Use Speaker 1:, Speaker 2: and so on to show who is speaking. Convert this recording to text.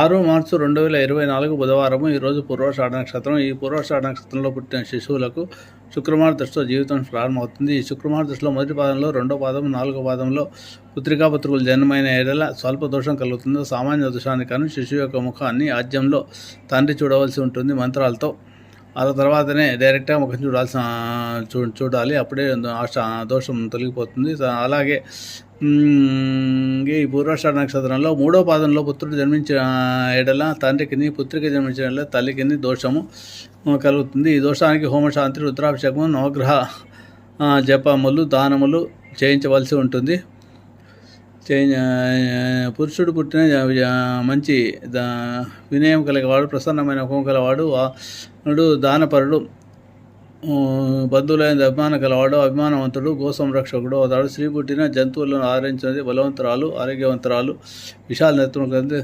Speaker 1: ఆరు మార్చి రెండు వేల ఇరవై నాలుగు బుధవారము ఈరోజు పూర్వాషాఢ నక్షత్రం. ఈ పూర్వాషాఢ నక్షత్రంలో పుట్టిన శిశువులకు శుక్రవార దృష్టిలో జీవితం ప్రారంభమవుతుంది. ఈ శుక్రవార దృష్టిలో మొదటి పాదంలో రెండో పాదం నాలుగో పాదంలో పుత్రికా పుత్రులు జన్మైన ఏడల స్వల్ప దోషం కలుగుతుంది. సామాన్య దోషానికి కానీ శిశువు యొక్క ముఖాన్ని ఆద్యంలో తండ్రి చూడవలసి ఉంటుంది మంత్రాలతో. ఆ తర్వాతనే డైరెక్ట్గా ముఖం చూడాల్సిన చూ చూడాలి. అప్పుడే దోషం తొలగిపోతుంది. అలాగే మ్మ్, పూర్వాష నక్షత్రంలో మూడో పాదంలో పుత్రుడు జన్మించిన ఎడల తండ్రికిని పుత్రికి జన్మించిన ఎడల తల్లికిని దోషము కలుగుతుంది. ఈ దోషానికి హోమశాంతి రుద్రాభిషేకము నవగ్రహ జపములు దానములు చేయించవలసి ఉంటుంది. చేయ పురుషుడు పుట్టిన మంచి దా వినయం కలిగేవాడు ప్రసన్నమైన ముఖం కలవాడు వాడు దానపరుడు బంధువులైన అభిమానం గలవాడు అభిమానవంతుడు గోసంరక్షకుడు అవుతాడు స్త్రీ పుట్టిన జంతువులను ఆదరించినది బలవంతురాలు ఆరోగ్యవంతురాలు విశాల నేత్రం కలిగి